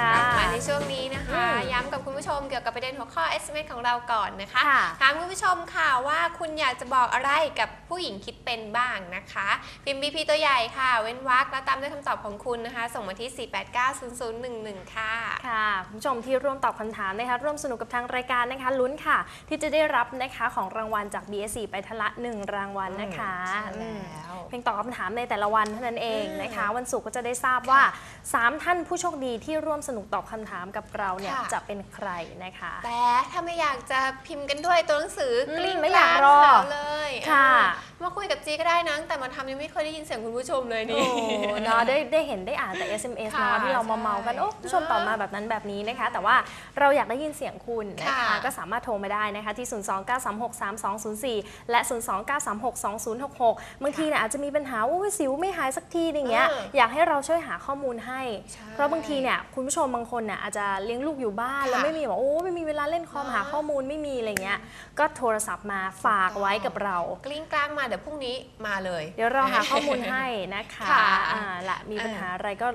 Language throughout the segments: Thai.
ค่ะ มาในช่วงนี้น ย้ำกับคุณผู้ชมเกี่ยวกับประเด็นหัวข้อ SMS ของเราก่อนนะคะ ค่ะ ถามคุณผู้ชมค่ะว่าคุณอยากจะบอกอะไรกับผู้หญิงคิดเป็นบ้างนะคะ พิมพ์ BP ตัวใหญ่ค่ะ เว้นวรรคแล้วตามด้วยคำตอบของคุณนะคะ ส่งมาที่ 4890011 ค่ะ ค่ะคุณผู้ชมที่ร่วมตอบคำถามนะคะร่วมสนุกกับทางรายการนะคะลุ้นค่ะ ที่จะได้รับนะคะของรางวัลจาก BSC ไปทละหนึ่งรางวัลนะคะใช่อืมแล้วเพียงตอบคำถามในแต่ละวันเท่านั้นเองอืมนะคะ วันศุกร์ก็จะได้ทราบว่า 3 ท่านผู้โชคดีที่ร่วมสนุกตอบคำถามกับเราเนี่ยค่ะจะเป็นใครนะคะ แต่ถ้าไม่อยากจะพิมพ์กันด้วยตัวหนังสืออมกลิ้งไม่อยากกลรอหาเลยค่ะเออ มาคุยกับจีก็ได้นะแต่มาทำยังไม่เคยได้ยินเสียงคุณผู้ชมเลยโอ้นี่เนาะได้ได้เห็นได้อ่านแต่ SMS ค่ะเนาะที่เรามาเมากันใช่โอ้ผู้ชมตอบมาแบบนั้นแบบนี้นะคะ แต่ว่าเราอยากได้ยินเสียงคุณนะคะค่ะ ก็สามารถโทรมาได้นะคะที่ 029363204 และ 029362066 บางทีเนี่ยอาจจะมีปัญหาว่าสิวไม่หายสักทีอย่างเงี้ยเอออยากให้เราช่วยหาข้อมูลให้ ใช่เพราะบางทีเนี่ยคุณผู้ชมบางคนเนี่ยอาจจะเลี้ยงลูกอยู่บ้านแล้วค่ะไม่มีบอกโอ้ไม่มีเวลาเล่นคอมเนอะหาข้อมูลไม่มีอะไรเงี้ยก็โทรศัพท์มาฝากไว้กับเรา กลิ้งกลางมาเดี๋ยวพรุ่งนี้มาเลย เดี๋ยวเราหาข้อมูลให้นะคะค่ะ อ่าละมีปัญหาอะไรก็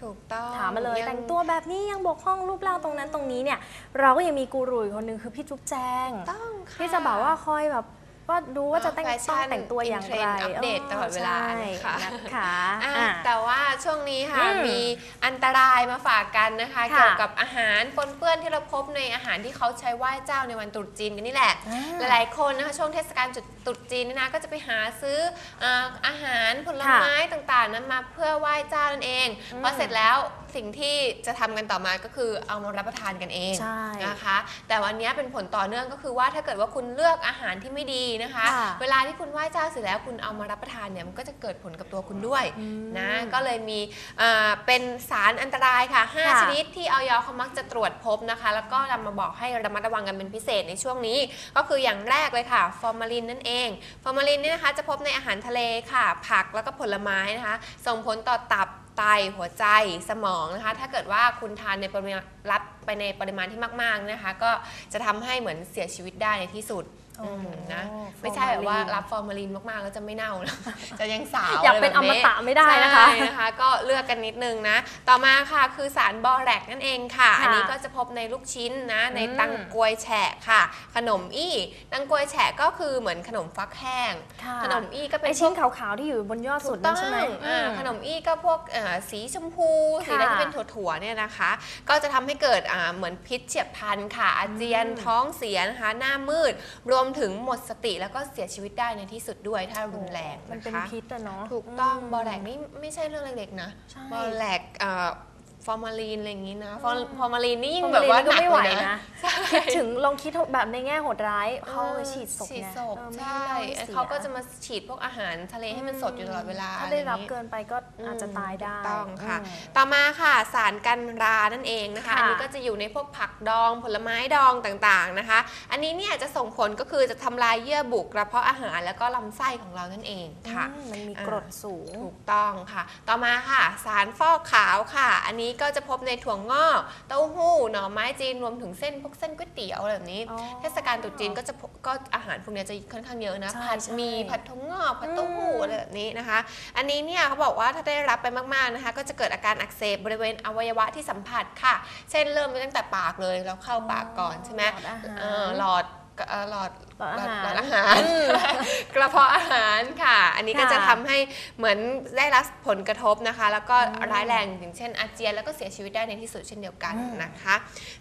ถูกต้องถามมาเลย ง แต่งตัวแบบนี้ยังบกพร่องรูปร่างตรงนั้นตรงนี้เนี่ย เราก็ยังมีกูรูอีกคนหนึ่งคือพี่จุ๊บแจง ต้องค่ะ ที่จะบอกว่าคอยแบบ ว่าดูว่าจะแต่งแฟชั่ต้องนแต่งตัวอย่างไรอินเทรนด์อัปเดตตลอดเวลาใช่นะคะนะคะอะอะ แต่ว่าช่วงนี้ค่ะอืมมีอันตรายมาฝากกันนะคะ ค่ะเกี่ยวกับอาหารปนเปื้อนที่เราพบในอาหารที่เขาใช้ไหว้เจ้าในวันตรุษจีนกันนี่แหละ อ่าหลายๆคนนะคะช่วงเทศกาลจุดตรุษจีนนี่นะก็จะไปหาซื้ออ่าอาหารผลไม้ต่างๆนั้นมาเพื่อไหว้เจ้านั่นเองอืมพอเสร็จแล้ว สิ่งที่จะทำกันต่อมาก็คือเอามารับประทานกันเองใช่นะคะ แต่วันนี้เป็นผลต่อเนื่องก็คือว่าถ้าเกิดว่าคุณเลือกอาหารที่ไม่ดีนะคะค่ะเวลาที่คุณไหว้เจ้าเสร็จแล้วคุณเอามารับประทานเนี่ยมันก็จะเกิดผลกับตัวคุณด้วยอืมนะก็เลยมีอ่าเป็นสารอันตรายค่ะค่ะ 5 ชนิดที่ออยเขามักจะตรวจพบนะคะ แล้วก็นำมาบอกให้ระมัดระวังกันเป็นพิเศษในช่วงนี้ ก็คืออย่างแรกเลยค่ะฟอร์มาลินนั่นเองฟอร์มาลินเนี่ยนะคะจะพบในอาหารทะเลค่ะ ผักแล้วก็ผลไม้นะคะ ส่งผลต่อตับ ไตหัวใจสมองนะคะ ถ้าเกิดว่าคุณทานในปริมาณรับไปในปริมาณที่มากๆนะคะ ก็จะทำให้เหมือนเสียชีวิตได้ในที่สุด นะฟอร์ไม่ใช่แบบว่ามาลินรับฟอร์มาลินมากๆแล้วจะไม่เน่านะจะยังสาวอยากเป็นะไรอแบบมตะไม่ได้นะคะใช่นะคะ ก็เลือกกันนิดนึงนะ ต่อมาค่ะคือสารบอแรกนั่นเองค่ะค่ะอันนี้ก็จะพบในลูกชิ้นนะในอืมตังกวยแฉะค่ะ ขนมอี้ตังกวยแฉะก็คือเหมือนขนมฟักแห้งค่ะขนมอี้ก็เป็ไอนพชิ้วนกขาวๆที่อยู่บนยอดสุดต้นั่อนงใช่ไหมอ่าอืมขนมอี้ก็พวกเอ่อสีชมพูสีอะไรค่ะที่เป็นถั่วๆเนี่ยนะคะ ก็จะทำให้เกิดอ่าเหมือนพิษเฉียบพลันค่ะอาเจียนอืมท้องเสียนะคะหน้ามืดรวมถึงหมดสติแล้วก็เสียชีวิตได้ในที่สุดด้วยถ้ารุนแรงมันนะเป็นคะพิษอะเนาะ ถูกต้องมบอแรกนี่ไม่ใช่เรื่องเล็กๆนะใช่ บอแรกเอ่อ ฟอร์มาลีนอะไรอย่างนี้นะฟอร์อืมฟอร์มาลีนนี่ยิ่งฟอร์แบมาบลีนว่าก็หนักไม่ไหวเลยนะนะใช่คิดถึงลองคิดแบบในแง่โหดร้ายเขาไปฉีดศพฉีดเนี่ยศพเออไม่ใช่ให้เน่าสียเขาก็จะมาฉีดพวกอาหารทะเลให้มันสดอยู่ตลอดเวลาถ้าได้รับอะรอย่างงี้เกินไปก็อาจจะตายได้ถูกต้องค่ะอืมต่อมาค่ะสารกันรานั่นเองนะคะค่ะอันนี้ก็จะอยู่ในพวกผักดองผลไม้ดองต่างๆนะคะ อันนี้เนี่ยจะส่งผลก็คือจะทำลายเยื่อบุกระเพาะอาหารแล้วก็ลำไส้ของเรานั่นเองค่ะอืมมันมีอ่ากรดสูงถูกต้องค่ะ ต่อมาค่ะ สารฟอกขาวค่ะ อันนี้ก็จะพบในถั่วงอก เต้าหู้ หน่อไม้จีนรวมถึงเส้นพวกเส้นก๋วยเตี๋ยวอะไรแบบนี้ อ๋อเทศกาลตรุษจีนก็จะพบก็อาหารพวกเนี้ยจะค่อนข้างเยอะนะใช่ผัดใช่หมีผัดถั่วงอกผัดเต้าหู้อืมอะไรแบบนี้นะคะ อันนี้เนี่ยเขาบอกว่าถ้าได้รับไปมากๆนะคะ ก็จะเกิดอาการอักเสบบริเวณอวัยวะที่สัมผัสค่ะ เช่นเริ่มตั้งแต่ปากเลยแล้วเข้าปากก่อนใช่ไหมหลอดอาหาร เออหลอดเอ่อ หลอดหลอดอาหารหลอดอาหาร กระเพาะอาหารค่ะ อันนี้ก็ค่ะจะทำให้เหมือนได้รับผลกระทบนะคะ แล้วก็อืมร้ายแรงอย่างเช่นอาเจียนแล้วก็เสียชีวิตได้ในที่สุดเช่นเดียวกันอืมนะคะ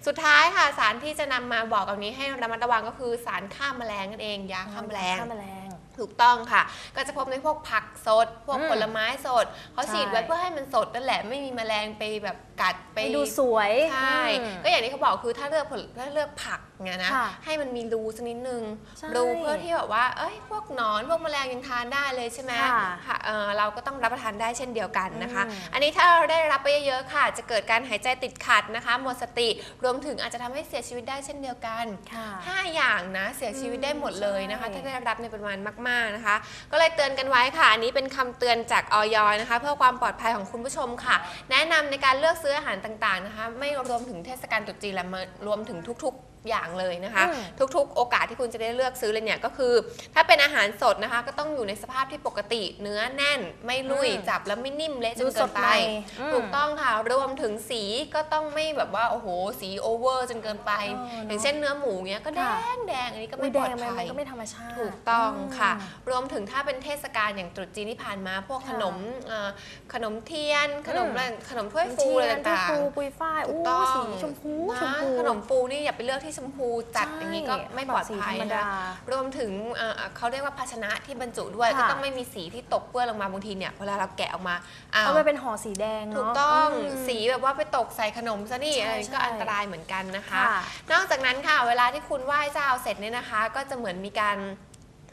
สุดท้ายค่ะสารที่จะนำมาบอกตรงนี้ให้ระมัดระวังก็คือสารฆ่าแมลงนั่นเองยาฆ่าแมลงฆ่าแมลงถูกต้องค่ะ ก็จะพบในพวกผักสด พวกอืมผลไม้สดเขาใช่ฉีดไว้เพื่อให้มันสดนั่นแหละไม่มีแมลงไปแบบ กัดไปไปดูสวยใช่อืมก็อย่างที่เขาบอกคือถ้าเลือกผลถ้าเลือกผักเนี่ยนะค่ะให้มันมีรูสักนิดนึงใช่รูเพื่อที่แบบว่าเอ้ยพวกหนอนพวกแมลงยังทานได้เลยใช่ไหมค่ะค่ะเอ่อเราก็ต้องรับประทานได้เช่นเดียวกันนะคะอืมอันนี้ถ้าเราได้รับไปเยอะๆค่ะ จะเกิดการหายใจติดขัดนะคะหมดสติรวมถึงอาจจะทำให้เสียชีวิตได้เช่นเดียวกันค่ะห้าอย่างนะเสียชีวิตได้หมดเลยนะคะใช่ถ้าได้รับในปริมาณมาก ๆนะคะ ก็เลยเตือนกันไว้ค่ะ อันนี้เป็นคำเตือนจากออยนะคะ เพื่อความปลอดภัยของคุณผู้ชมค่ะ แนะนำในการเลือกซื้อื้ออาหารต่างๆนะคะ ไม่รวมถึงเทศกาลตรุษจีนและมารวมถึงทุกๆ อย่างเลยนะคะอืมทุกๆ โอกาสที่คุณจะได้เลือกซื้อเลยเนี่ยก็คือ ถ้าเป็นอาหารสดนะคะ ก็ต้องอยู่ในสภาพที่ปกติ เนื้อแน่นไม่ลุยอืมจับแล้วไม่นิ่มเละจดูนสเกิดนใหไปม่อืมถูกต้องค่ะรวมถึงสีก็ต้องไม่แบบว่าโอ้โหสีโอเวอร์จนเกินไปเออเนอะอย่างเช่นเนื้อหมูเนี้ยก็แดค่ะงแดงอันนี้ก็อุ้ไม่ยปแดลองดมันภัยก็ไม่ธรรมชาติถูกต้องค่ะอืมรวมถึงถ้าเป็นเทศกาลอย่างตรุษจีนที่ผ่านมาพวกค่ะขนมเอ่อขนมเทียน ขนมอืมอะไรขนมถ้วยฟูอะไรต่างฟูๆปุยฝ้ายถูอู้กต้องสีชมพูชมนะพูขนมฟูนี่อย่าไปเลือกที่ชมพูจัดใช่อย่างนี้ก็ไม่ปลอดภัยแบบสีธรรมนะดารวมถึงเอ่อเขาเรียกว่าภาชนะที่บรรจุด้วยค่ะก็ต้องไม่มีสีที่ตกเปื้อนลงมาบางทีเนี่ยเวลาเราแกะออกมาอ้าวเอาไปเป็นห่อสีแดงเนาะถูกต้องมสีแบบว่าไปตกใส่ขนมซะนี่ใช่อะไรก็ใช่อันตรายเหมือนกันนะคะค่ะนอกจากนั้นค่ะ เวลาที่คุณไหว้เจ้าเสร็จเนี่ยนะคะ ก็จะเหมือนมีการ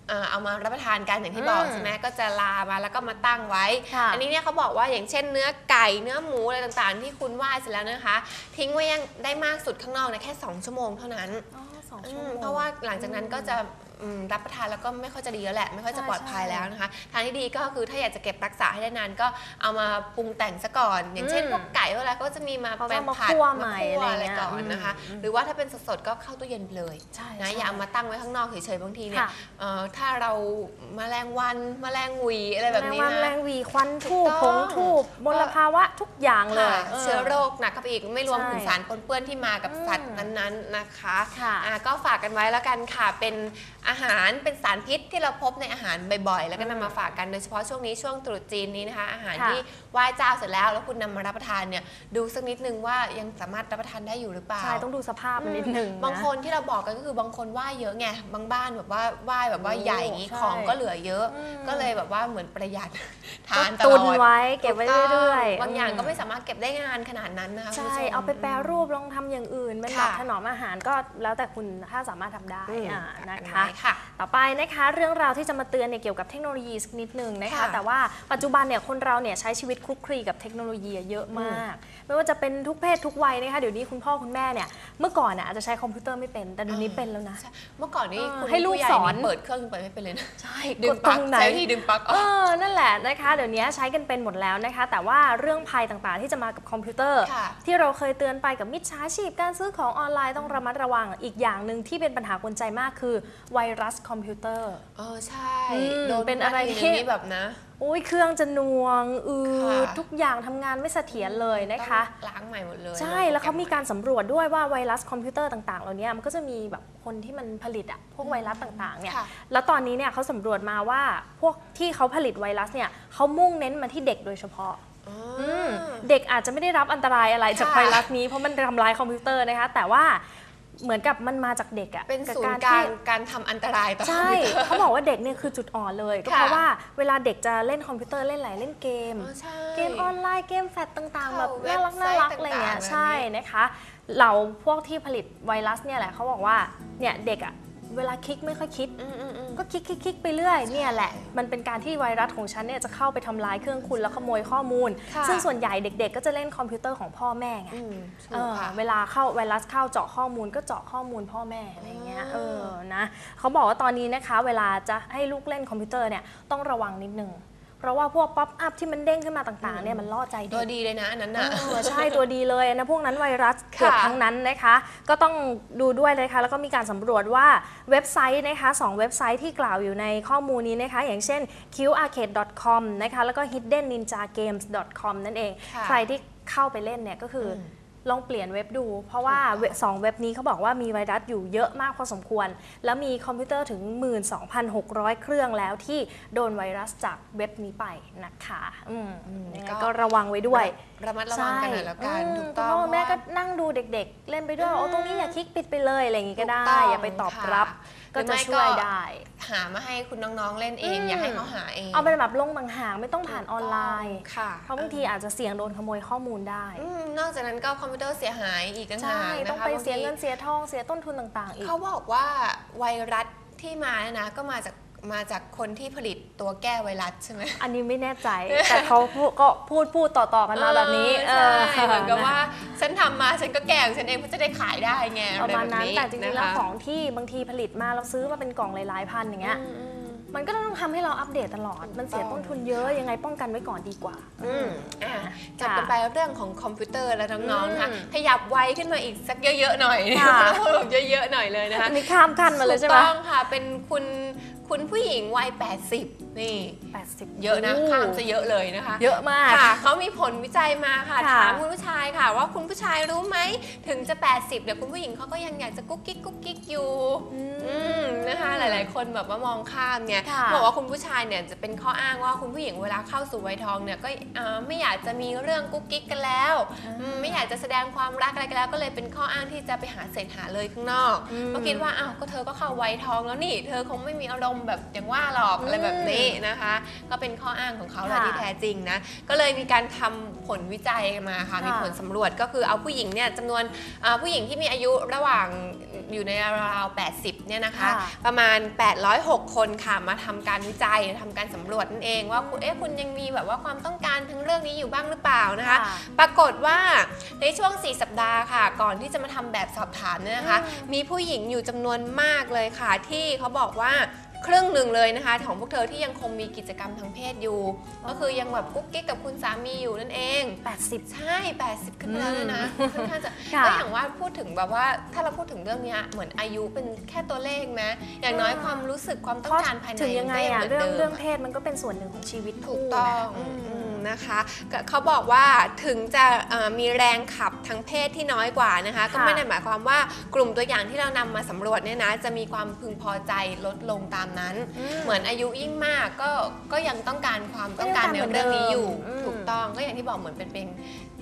เอ่อเอามารับประทานกันอย่างที่บอกอืมใช่ไหมก็จะลามาแล้วก็มาตั้งไว้ค่ะอันนี้เนี่ยเขาบอกว่าอย่างเช่นเนื้อไก่เนื้อหมูอะไรต่างๆ ที่คุณไหว้เสร็จแล้วนะคะ ทิ้งไว้ยังได้มากสุดข้างนอกนะแค่ 2 ชั่วโมงเท่านั้นอ๋อสองอืชั่วมโมงเพราะว่าหลังจากนั้นก็จะ อืมรับประทานแล้วก็ไม่ค่อยจะดีแล้วแหละ ไม่ค่อยจะใช่ปลอดภัยใช่แล้วนะคะทางที่ดีก็คือถ้าอยากจะเก็บรักษาให้ได้นานก็เอามาปรุงแต่งซะก่อน อย่างเช่นอืมพวกไก่เวลาก็จะมีมาเขาก็เป็นมาผัดคั่วมาใหม่คั่วอะอะไรไรเงี้ยก่อนนะคะอืมหรือว่าถ้าเป็นสดๆก็เข้าตู้เย็นไปเลยใช่นะใช่อย่าเอามาตั้งไว้ข้างนอกเฉยๆบางทีเนี่ยค่ะเอ่อถ้าเราแมลงวันแมลงหวีอะไรแบบนี้แมลงวันแมลนะงหวีควันทูบถูกผต้องงทูบมลภาวะทุกอย่างเลยค่ะเชื้อโรคหนักเข้าไปอีกไม่รวมใช่ถึงสารปนเปื้อนที่มากับอืมสัตว์นั้นๆนะคะค่ะอ่าก็ฝากกันไว้แล้วกันค่ะเป็น อาหารเป็นสารพิษที่เราพบในอาหารบ่อยๆ แล้วก็นำมาฝากกันโดยเฉพาะช่วงนี้ช่วงตรุษจีนนี้นะคะอาหารค่ะที่ไหว้เจ้าเสร็จแล้วแล้วคุณนำมารับประทานเนี่ยดูสักนิดนึงว่ายังสามารถรับประทานได้อยู่หรือเปล่าใช่ต้องดูสภาพมันนิดหนึ่งะบางคนที่เราบอกกันก็คือบางคนไหว้เยอะไงบางบ้านแบบว่าไหว้แบบว่าโอ้ใหญ่อย่างนี้ใช่ของก็เหลือเยอะอืมก็เลยแบบว่าเหมือนประหยัดทานตตุลนอดไว้เก็บไว้เรื่อยๆบางอย่างก็มไม่สามารถเก็บได้นานขนาดนั้นนะคะคุณใช่ผู้ชมเอาไปแปรรูปลองทำอย่างอื่นเป็นแบค่ะบถนอมอาหารก็แล้วแต่คุณถ้าสามารถทำได้อืมอ่านะฝากกัคะไว้ค่ะ ต่อไปนะคะเรื่องราวที่จะมาเตือนเนี่ยเกี่ยวกับเทคโนโลยีสักนิดหนึ่งนะคะ ค่ะแต่ว่าปัจจุบันเนี่ยคนเราเนี่ยใช้ชีวิตคลุกคลีกับเทคโนโลยีเยอะมาก ไม่ว่าจะเป็นทุกเพศทุกวัยนะคะเดี๋ยวนี้คุณพ่อคุณแม่เนี่ยเมื่อก่อนน่ะอาจจะใช้คอมพิวเตอร์ไม่เป็นแต่เดี๋ยวนี้เป็นแล้วนะ ใช่เมื่อก่อนนี้เออคุณให้ลูกผู้ญ่สอน เปิดเครื่องยังเปิดไม่เป็นเลยนะใช่ดึกงดปตลั๊รกงไหนใช้วิธีดึงปลั๊กอเออก อนั่นแหละนะคะเดี๋ยวนี้ใช้กันเป็นหมดแล้วนะคะ แต่ว่าเรื่องภัยต่างๆ ที่จะมากับคอมพิวเตอร์ ค่ะ ที่เราเคยเตือนไปกับมิจฉาชีพการซื้อของออนไลน์ต้องระมัดระวังอีกอย่างหนึ่งที่เป็นปัญหากวนใจมากคือ ไวรัสคอมพิวเตอร์ เออใช่อืมโดนเป็นอะไรว่าทีที่นี้แบบนะ อุ้ยเครื่องจะหน่วงอืค่ะดทุกอย่างทำงานไม่เสถียรเลยนะคะ ต้องล้างใหม่หมดเลยใช่แล้วเขามีการสำรวจด้วยว่าไวรัสคอมพิวเตอร์ต่างๆ เหล่านี้มันก็จะมีแบบคนที่มันผลิตอะพวกไวรัสต่างๆเนี่ย ค่ะ แล้วตอนนี้เนี่ยเขาสำรวจมาว่าพวกที่เขาผลิตไวรัสเนี่ยเขามุ่งเน้นมาที่เด็กโดยเฉพาะอ๋ออืมเด็กอาจจะไม่ได้รับอันตรายอะไรจากค่ะไวรัสนี้เพราะมันทำลายคอมพิวเตอร์นะคะ แต่ว่า เหมือนกับมันมาจากเด็กอะเป็นกับศูนย์ที่การการทำอันตรายต่อคอมใช่พิวเตอร์เขาบอกว่าเด็กเนี่ยคือจุดอ่อนเลย ก็ค่ะเพราะว่าเวลาเด็กจะเล่นคอมพิวเตอร์เล่นไหลายเล่นเกมอ๋อใช่เกมออนไลน์เกมแฟลชต่างๆเข้าแบบน่ารักเว็น่าบไซต์รักอะไรเงี้ยต่างๆแบบนี้ใช่นะคะ เราพวกที่ผลิตไวรัสเนี่ยแหละเขาบอกว่าเนี่ยเด็กอะ เวลาคลิกไม่ค่อยคิดอืมอืมอืมก็คลิกคลิกคลิกไปเรื่อยเนี่ยแหละ มันเป็นการที่ไวรัสของฉันเนี่ยจะเข้าไปทำลายเครื่องคุณแล้วขโมยข้อมูลค่ะซึ่งส่วนใหญ่เด็ก ๆ ก็จะเล่นคอมพิวเตอร์ของพ่อแม่ไงอืมเอถูกอค่ะเวลาเข้าไวรัสเข้าเจาะข้อมูลก็เจาะข้อมูลพ่อแม่อะไรเงี้ยอ๋อเออนะเขาบอกว่าตอนนี้นะคะ เวลาจะให้ลูกเล่นคอมพิวเตอร์เนี่ยต้องระวังนิดนึง เพราะว่าพวกป๊อปอัพที่มันเด้งขึ้นมาต่างๆเนี่ยมันล่อใจตัวเด็กดีเลยนะอันนั้นเอน่ะอใช่ตัวดีเลยนะพวกนั้นไวรัสค่ะเกือบทั้งนั้นนะคะ ก็ต้องดูด้วยเลยค่ะแล้วก็มีการสำรวจว่าเว็บไซต์นะคะสองเว็บไซต์ที่กล่าวอยู่ในข้อมูลนี้นะคะ อย่างเช่น qarcade.com นะคะแล้วก็ hiddenninjagames.com นั่นเอง ค่ะ ใครที่เข้าไปเล่นเนี่ยก็คืออม ลองเปลี่ยนเว็บดู เพราะว่าถูกต้องเว็บสองเว็บนี้เขาบอกว่ามีไวรัสอยู่เยอะมากพอสมควร แล้วมีคอมพิวเตอร์ถึง 12,600 เครื่องแล้วที่โดนไวรัสจากเว็บนี้ไปนะคะอืมยังไงก็ระวังไว้ด้วย ระมัดระวังกันหน่อยแล้วกันใช่ถูกมต้องคุณพ่อแม่เพก็ราะว่านั่งดูเด็ก ๆ เล่นไปด้วยโอ้ตรงนี้อย่าคลิกปิดไปเลยอะไรอย่างงี้ก็ได้ถูกต้องอย่าไปตอบค่ะรับ ก็หรือจะไม่ช่วยก็ได้ หามาให้คุณน้องๆเล่นเองอืมอย่าให้เขาหาเองเอาเป็นแบบลงห่างๆไม่ต้องผ่านออนไลน์ค่ะเพราะบางทีอาจจะเสี่ยงโดนขโมยข้อมูลได้อืมนอกจากนั้นก็คอมพิวเตอร์เสียหายอีกต่างใช่หากนะคะต้องไปเสียบาทีเงินเสียทองเสียต้นทุนต่างๆอีกเขาบอกว่าไวรัสที่มาเนี่ยนะก็มาจาก มาจากคนที่ผลิตตัวแก้ไวรัสใช่ไหมอันนี้ไม่แน่ใจ แต่เขาพูดก็พูดพูดต่อๆกันมาแบบนี้เออใช่เหมือนกับว่าฉันทำมาฉันก็แก่ของฉันเองเพื่อจะได้ขายได้ไงประมาณนั้นอไแต่จริงๆแล้วนะคะของที่บางทีผลิตมาเราซื้อมาเป็นกล่องหลายๆพันอย่างเงี้ยอื มอืมมันก็ต้องทำให้เราอัปเดตตลอด มันเสียต้นทุนเยอะยังไงป้องกันไว้ก่อนดีกว่า อืมอะค่ะกลับกันไปเรื่องของคอมพิวเตอร์แล้วน้องๆนะคะอืมขยับไวขึ้นมาอีกสักเยอะๆหน่อยค่ะแบบเยอะๆหน่อยเลยนะคะอันนี้ข้ามขั้นมาเลยใช่ไหมถูกต้องค่ะเป็นคุณคุณผู้หญิงวัย 80 นี่ แปดสิบเยอะนะข้ามจะเยอะเลยนะคะ เยอะมาก ค่ะเขามีผลวิจัยมาค่ะค่ะถามคุณผู้ชายค่ะ ว่าคุณผู้ชายรู้ไหมถึงจะ 80เดี๋ยวคุณผู้หญิงเขาก็ยังอยากจะกุ๊กกิ๊กกุ๊กกิ๊กอยู่อืมนะคะ หลาย ๆ คนแบบว่ามองข้ามไงค่ะบอกว่าคุณผู้ชายเนี่ยจะเป็นข้ออ้างว่าคุณผู้หญิงเวลาเข้าสู่วัยทองเนี่ยก็อ่าไม่อยากจะมีเรื่องกุ๊กกิ๊กกันแล้วอืมไม่อยากจะแสดงความรักอะไรกันแล้ว ก็เลยเป็นข้ออ้างที่จะไปหาเศษหาเลยข้างนอกอืมก็คิดว่าอ้าวก็เธอก็เข้าวัยทองแล้วนี่ เธอคงไม่มีอารมณ์แบบอย่างว่าหรอกอะไรแบบนี้นะคะ ก็เป็นข้ออ้างของเขาแหละค่ะที่แท้จริงนะก็เลยมีการทำผลวิจัยมาค่ะค่ะมีผลสำรวจก็คือเอาผู้หญิงเนี่ยจำนวนอ่าผู้หญิงที่มีอายุระหว่าง อยู่ในราวๆ80 เนี่ยนะคะ ค่ะประมาณ 806 คนค่ะมาทำการวิจัยทำการสำรวจนั่นเอง ว่าคุณเอ๊ะคุณยังมีแบบว่าความต้องการทั้งเรื่องนี้อยู่บ้างหรือเปล่านะคะ ค่ะปรากฏว่าในช่วง 4 สัปดาห์ค่ะ ก่อนที่จะมาทำแบบสอบถามเนี่ยนะคะ อืม มีผู้หญิงอยู่จำนวนมากเลยค่ะ ที่เขาบอกว่า ครึ่งหนึ่งเลยนะคะ ของพวกเธอที่ยังคงมีกิจกรรมทางเพศอยู่ ก็คือยังแบบกุ๊กกิ๊กกับคุณสามีอยู่นั่นเองแปดสิบใช่ 80 ขึ้นไปแล้วเนี่ยนะค่อนข้างจะค่ะก็อย่างว่าพูดถึงแบบว่าถ้าเราพูดถึงเรื่องเนี้ยเหมือนอายุเป็นแค่ตัวเลขไหมอย่างน้อยอ่าความรู้สึกความต้องการภายในถึงยังไงอะก็เรื่องหมืนดิมเรื่องเพศมันก็เป็นส่วนหนึ่งของชีวิตถูกคู่ต้องนะอืมอืมนะคะก็เขาบอกว่าถึงจะเอ่อมีแรงขับทางเพศที่น้อยกว่านะคะก็ไม่ได้หมายความว่ากลุ่มตัวอย่างที่เรานำมาสำรวจเนี่ยนะจะมีความพึงพอใจลดลงตามนั้น เหมือนอายุยิ่งมากก็ก็ยังต้องการความต้องการในเรื่องนี้อยู่อืมถูกต้องก็อย่างที่บอกเหมือนเป็นเป็น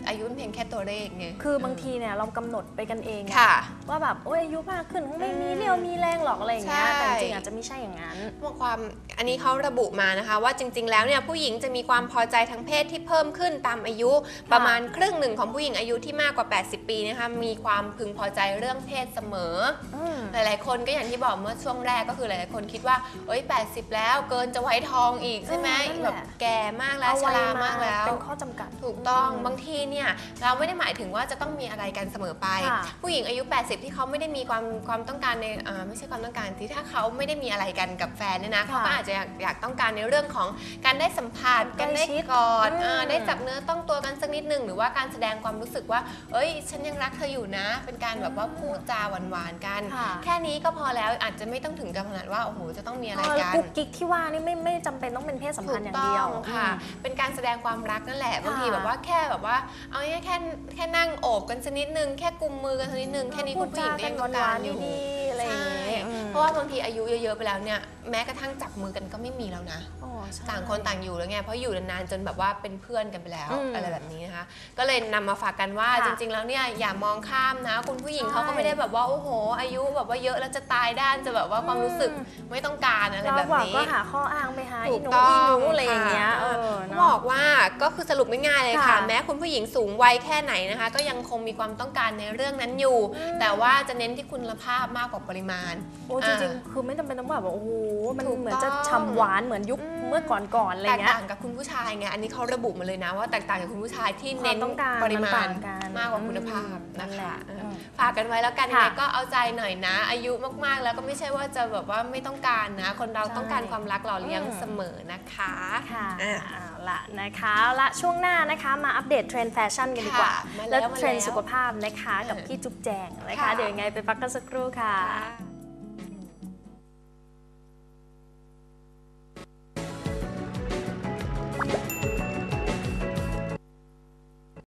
อายุเป็นเพียงแค่ตัวเลขไง คือบางทีเนี่ยเรากำหนดไปกันเองอะค่ะ ว่าแบบโอ้ยอายุมากขึ้นคงไม่มีเรี่ยวมีแรงหรอกอะไรอย่างเงี้ยใช่ แต่จริงๆอาจจะไม่ใช่อย่างนั้น ว่าความอันนี้เขาระบุมานะคะ ว่าจริง ๆ แล้วเนี่ยผู้หญิงจะมีความพอใจทางเพศที่เพิ่มขึ้นตามอายุ ประมาณครึ่งหนึ่งของผู้หญิงอายุที่มากกว่า 80 ปีนะคะมีความพึงพอใจเรื่องเพศเสมอ อืม หลายๆ คนก็อย่างที่บอกเมื่อช่วงแรกก็คือหลายๆ คนคิดว่าเอ้ย 80 แล้วเกินจะไว้ทองอีกใช่ไหมเออนั่นแหแบละบแก่มากแล้วเอาชไว้รามากแล้ว เป็นข้อจำกัด ถูกต้องอืมบางทีเนี่ยเราไม่ได้หมายถึงว่าจะต้องมีอะไรกันเสมอไป ค่ะผู้หญิงอายุ 80 ที่เขาไม่ได้มีความความต้องการในอ่าไม่ใช่ความต้องการที่ถ้าเขาไม่ได้มีอะไรกันกับแฟนเนี่ยนะค่ะเขาก็อาจจะอยากอยากต้องการในเรื่องของการได้สัมผัสใกล้การได้ชิดกอดอืมอ่าได้จับเนื้อต้องตัวกันสักนิดหนึ่งหรือว่าการแสดงความรู้สึกว่า เอ้ย ฉันยังรักเธออยู่นะ เป็นการแบบว่าพูดจาหวานๆกัน ค่ะ แค่นี้ก็พอแล้วอาจจะไม่ต้องถึงกับขนาดว่าโอ้โหจะต้องมีอะไรเออกัน กุ๊กกิ๊กที่ว่านี่ไม่ไม่จำเป็นต้องเป็นเพศสัมพันธ์อย่างเดียว ถูกต้องค่ะ เป็นการแสดงความรักนั่นแหละ บางทีค่ะแบบว่าแค่แบบว่าเอาง่ายๆแค่แค่นั่งโอบกันสักนิดนึง แค่กุมมือกันสักนิดนึงแค่นี้คุณผู้หญิงก็ยังต้องการอยู่ ดีๆอะไรอย่างใช่เงี้ยอืม เพราะว่าบางทีอายุเยอะๆไปแล้วเนี่ยแม้กระทั่งจับมือกันก็ไม่มีแล้วนะโอ้ใช่ ต่างคนต่างอยู่แล้วไงเพราะอยู่นานๆจนแบบว่าเป็นเพื่อนกันไปแล้วอืมอะไรแบบนี้นะคะก็เลยนำมาฝากกันว่าค่ะจริง ๆ แล้วเนี่ยอย่ามองข้ามนะ คุณผู้หญิงใช่เขาก็ไม่ได้แบบว่าโอ้โห อายุแบบว่าเยอะแล้วจะตายด้านจะแบบว่าความรู้สึกอืมไม่ต้องการอะไรเราแบบบอกนี้ก็หาข้ออ้างไปหาถูอีกหนูต้ออีงหนูอะไรอย่างเงี้ยค่ะเออเขาเนาะบอกว่าก็คือสรุปไม่ง่ายเลยค่ะค่ะ แม้คุณผู้หญิงสูงวัยแค่ไหนนะคะ ก็ยังคงมีความต้องการในเรื่องนั้นอยู่อืมแต่ว่าจะเน้นที่คุณภาพมากกว่าปริมาณโอ้จริงๆคือไม่จำเป็นต้องแบบว่าโอ้โหมันถูกเหมือนจะต้องฉ่ำหวานเหมือนยุคอืม เมื่อก่อนๆอะไรแตกเงี้ย ต่างกับคุณผู้ชายไงอันนี้เขาระบุมาเลยนะว่าแตกต่างจากคุณผู้ชายที่ความเน้นต้องการปริมันมาต่าณงกันมากกว่าคุณภาพนั่นะนแหละคะเอออืมฝากกันไว้แล้วกันค่ะยังไงก็เอาใจหน่อยนะ อายุมากๆ แล้วก็ไม่ใช่ว่าจะแบบว่าไม่ต้องการนะ คนเราใช่ต้องการความรักหล่อเลี้ยงอืม เสมอนะคะค่ะอะเอาละนะคะเอาละช่วงหน้านะคะมาอัปเดตเทรนด์แฟชั่นกันดีกว่า ค่ะมาแล้วและมาเทรนด์แล้วสุขภาพนะคะ กับเออพี่จุ๊บแจงนะคะ ค่ะ เดี๋ยวยังไงไปพักกันสักครู่ค่ะ ค่ะ